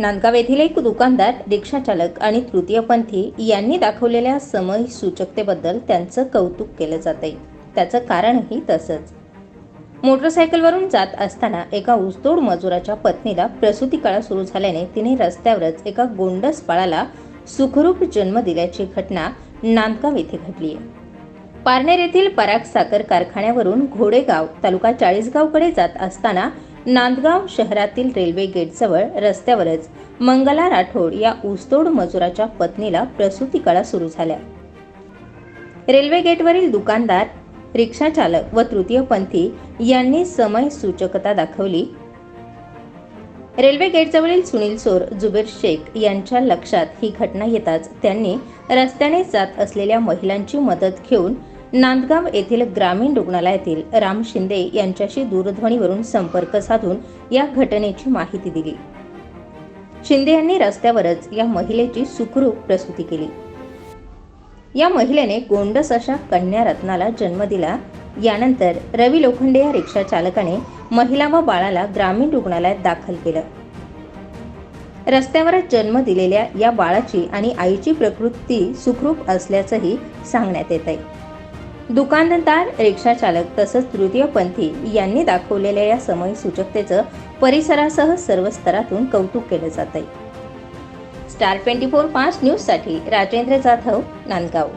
नांदगाव येथील एक दुकानदार रिक्षाचालक आणि तृतीयपंथी यांनी दाखवलेल्या समय सूचकतेबद्दल त्यांचं कौतुक केलं जाते त्याचं कारणही तसंच. मोटरसायकलवरून जात असताना एका ऊसतोड मजुराच्या पत्नीला प्रसूती काळा सुरू झाल्याने तिने रस्त्यावरच एका गोंडस बाळाला सुखरूप जन्म दिल्याची घटना नांदगाव येथे घडली आहे. पारनेर येथील पराग साखर कारखान्यावरून घोडेगाव तालुका चाळीसगावकडे जात असताना नांदगाव शहरातील रेल्वे गेटजवळ रस्त्यावरच मंगला राठोड या ऊसतोड मजुराच्या पत्नीला प्रसूती कळा सुरू झाल्या. रेल्वे गेटवरील दुकानदार रिक्षाचालक व तृतीयपंथी यांनी समय सूचकता दाखवली. रेल्वे गेटजवळील सुनील सोर जुबेर शेख यांच्या लक्षात ही घटना येताच त्यांनी रस्त्याने जात असलेल्या महिलांची मदत घेऊन नांदगाव येथील ग्रामीण रुग्णालयातील राम शिंदे यांच्याशी दूरध्वनीवरून संपर्क साधून या घटनेची माहिती दिली. शिंदे यांनी रस्त्यावरच या महिलेची सुखरूप प्रसूती केली. या महिलेने गोंडस अशा कन्या रत्नाला जन्म दिला. यानंतर रवी लोखंडे या रिक्षा चालकाने महिला व बाळाला ग्रामीण रुग्णालयात दाखल केलं. रस्त्यावरच जन्म दिलेल्या या बाळाची आणि आईची प्रकृती सुखरूप असल्याचंही सांगण्यात येत आहे दुकानदार रिक्षा चालक तसंच तृतीयपंथी यांनी दाखवलेल्या या समय सूचकतेचं परिसरासह सर्व स्तरातून कौतुक केलं जात आहे स्टार ट्वेंटी फोर पाच न्यूजसाठी राजेंद्र जाधव नांदगाव.